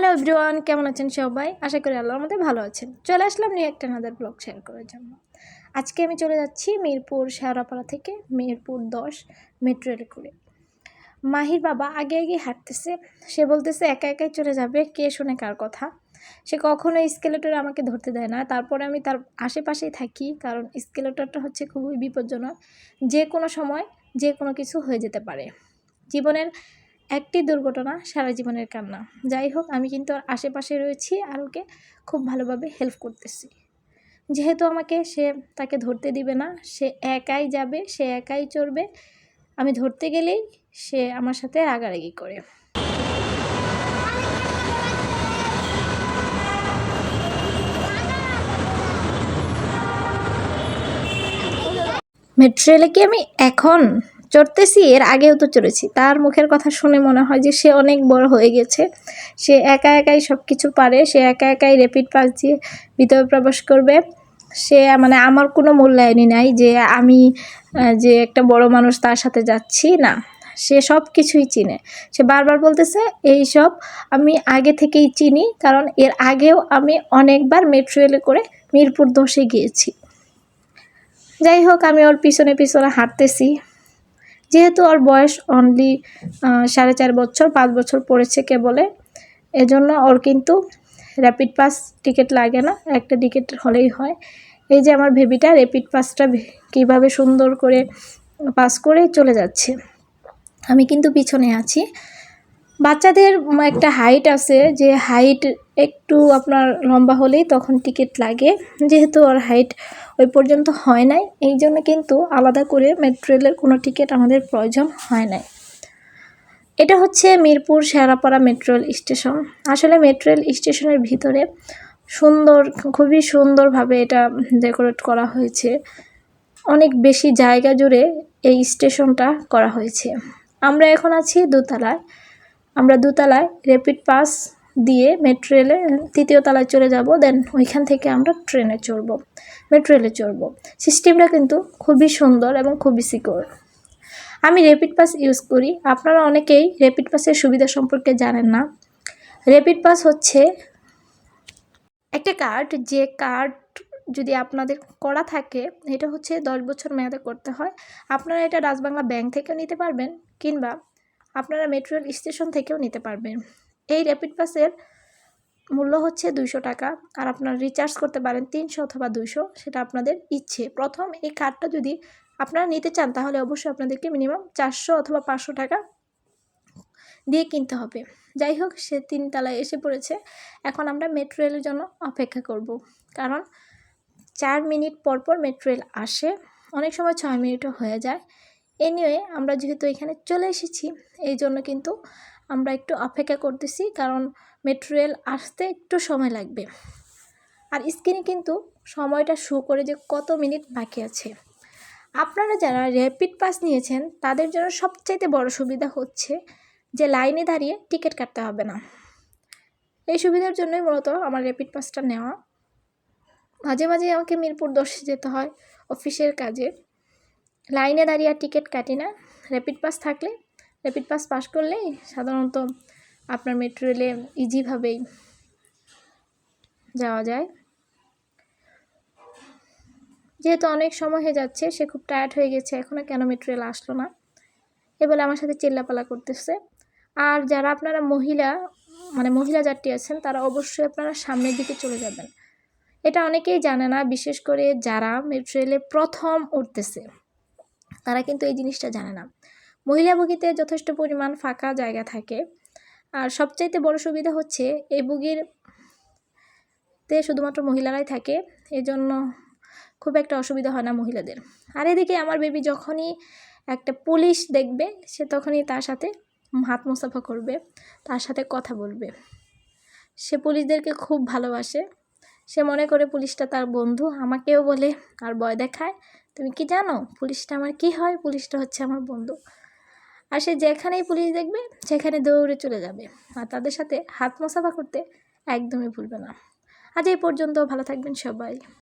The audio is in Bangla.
হ্যালো এভরিওয়ান কেমন আছেন সবাই? আশা করি আল্লাহর মধ্যে ভালো আছেন। চলে আসলাম নিয়ে একটা নাদার ব্লগ শেয়ার করার জন্য। আজকে আমি চলে যাচ্ছি মিরপুর শেওড়াপাড়া থেকে মিরপুর দশ মেট্রো রেলে করে। মাহির বাবা আগে আগে হাঁটতেছে। সে বলতেছে, একা একাই চলে যাবে? কে শুনে কার কথা? সে কখনো স্কেলেটর আমাকে ধরতে দেয় না। তারপরে আমি তার আশেপাশেই থাকি, কারণ স্কেলেটরটা হচ্ছে খুবই বিপজ্জনক। যে কোনো সময় যে কোনো কিছু হয়ে যেতে পারে। জীবনের একটি দুর্ঘটনা সারা জীবনের কান্না। যাই হোক, আমি কিন্তু ওর আশেপাশে রয়েছি আর ওকে খুব ভালোভাবে হেল্প করতেছি। যেহেতু আমাকে সে তাকে ধরতে দিবে না, সে একাই যাবে, সে একাই চড়বে, আমি ধরতে গেলেই সে আমার সাথে রাগারাগি করে। মেট্রো রেলে কি আমি এখন চড়তেছি, এর আগেও তো চড়েছি। তার মুখের কথা শুনে মনে হয় যে সে অনেক বড় হয়ে গেছে। সে একা একাই সব কিছু পারে, সে একা একাই র্যাপিড পাস দিয়ে ভিতরে প্রবেশ করবে। সে মানে আমার কোনো মূল্যায়নই নাই যে আমি যে একটা বড় মানুষ তার সাথে যাচ্ছি, না। সে সব কিছুই চিনে। সে বারবার বলতেছে, এই সব আমি আগে থেকেই চিনি, কারণ এর আগেও আমি অনেকবার মেট্রো রেলে করে মিরপুর দশে গিয়েছি। যাই হোক, আমি ওর পিছনে পিছনে হাঁটতেছি। যেহেতু ওর বয়স অনলি সাড়ে চার বছর, পাঁচ বছর পড়েছে কেবলে, এজন্য ওর কিন্তু র্যাপিড পাস টিকিট লাগে না, একটা টিকিট হলেই হয়। এই যে আমার ভেবিটা র্যাপিড পাসটা কীভাবে সুন্দর করে পাস করে চলে যাচ্ছে। আমি কিন্তু পিছনে আছি। বাচ্চাদের একটা হাইট আছে, যে হাইট একটু আপনার লম্বা হলেই তখন টিকিট লাগে। যেহেতু ওর হাইট ওই পর্যন্ত হয় নাই, এই জন্য কিন্তু আলাদা করে মেট্রো রেলের কোনো টিকিট আমাদের প্রয়োজন হয় নাই। এটা হচ্ছে Mirpur Sheorapara metro rail station আসলে মেট্রো রেল স্টেশনের ভিতরে সুন্দর, খুবই সুন্দরভাবে এটা ডেকোরেট করা হয়েছে। অনেক বেশি জায়গা জুড়ে এই স্টেশনটা করা হয়েছে। আমরা এখন আছি দোতলায়। আমরা দোতলায় র্যাপিড পাস দিয়ে মেট্রো রেলে তৃতীয় তলায় চলে যাব দেন ওইখান থেকে আমরা ট্রেনে চড়বো মেট্রো রেলে চড়বো। সিস্টেমটা কিন্তু খুবই সুন্দর এবং খুবই সিকিউর আমি র্যাপিড পাস ইউজ করি, আপনারা অনেকেই র্যাপিড পাসের সুবিধা সম্পর্কে জানেন না। র্যাপিড পাস হচ্ছে একটা কার্ড যে কার্ড যদি আপনাদের করা থাকে, এটা হচ্ছে দশ বছর মেয়াদে করতে হয়। আপনারা এটা রাজবাংলা ব্যাংক থেকেও নিতে পারবেন, কিংবা আপনারা মেট্রো রেল স্টেশন থেকেও নিতে পারবেন। এই র্যাপিড পাসের মূল্য হচ্ছে দুইশো টাকা আর আপনারা রিচার্জ করতে পারেন তিনশো অথবা দুইশো, সেটা আপনাদের ইচ্ছে। প্রথম এই কার্ডটা যদি আপনারা নিতে চান, তাহলে অবশ্যই আপনাদেরকে মিনিমাম চারশো অথবা পাঁচশো টাকা দিয়ে কিনতে হবে। যাই হোক, সে তিন তিনতলায় এসে পড়েছে। এখন আমরা মেট্রো রেলের জন্য অপেক্ষা করব। কারণ চার মিনিট পর পর মেট্রো রেল আসে। অনেক সময় ছয় মিনিটও হয়ে যায়। এনিওয়ে আমরা যেহেতু এখানে চলে এসেছি, এই জন্য কিন্তু আমরা একটু অপেক্ষা করতেছি, কারণ মেট্রো রেল আসতে একটু সময় লাগবে। আর স্ক্রিনে কিন্তু সময়টা শো করে যে কত মিনিট বাকি আছে। আপনারা যারা র্যাপিড পাস নিয়েছেন, তাদের জন্য সবচাইতে বড় সুবিধা হচ্ছে যে লাইনে দাঁড়িয়ে টিকিট কাটতে হবে না। এই সুবিধার জন্যই মূলত আমার র্যাপিড পাসটা নেওয়া। মাঝে মাঝে আমাকে মিরপুর দশে যেতে হয় অফিসের কাজে। লাইনে দাঁড়িয়ে আর টিকিট কাটি না। র্যাপিড পাস থাকলে, র্যাপিড পাস পাস করলেই সাধারণত আপনার মেট্রো রেলে ইজিভাবেই যাওয়া যায়। যেহেতু অনেক সময় হয়ে যাচ্ছে, সে খুব টায়ার্ড হয়ে গেছে এখনও কেন মেট্রো রেল আসলো না? এ বলে আমার সাথে চিল্লাপালা করতেছে। আর যারা আপনারা মহিলা মানে মহিলা যাত্রী আছেন, তারা অবশ্যই আপনারা সামনের দিকে চলে যাবেন। এটা অনেকেই জানে না, বিশেষ করে যারা মেট্রো রেলে প্রথম উঠতেছে। তারা কিন্তু এই জিনিসটা জানে না। মহিলা বগিতে যথেষ্ট পরিমাণ ফাঁকা জায়গা থাকে। আর সবচাইতে বড় সুবিধা হচ্ছে এই বগির তে শুধুমাত্র মহিলারাই থাকে এই জন্য খুব একটা অসুবিধা হয় না মহিলাদের। আর এদিকে আমার বেবি যখনই একটা পুলিশ দেখবে, সে তখনই তার সাথে হাত মুসাফা করবে, তার সাথে কথা বলবে। সে পুলিশদেরকে খুব ভালোবাসে। সে মনে করে পুলিশটা তার বন্ধু, আমাকেও বলে, আর ভয় দেখায়? তুমি কি জানো পুলিশটা আমার কি হয়? পুলিশটা হচ্ছে আমার বন্ধু। আর সে যেখানেই পুলিশ দেখবে, সেখানে দৌড়ে চলে যাবে। আর তাদের সাথে হাত মোসাফা করতে একদমই ভুলবে না। আজ এই পর্যন্ত, ভালো থাকবেন সবাই।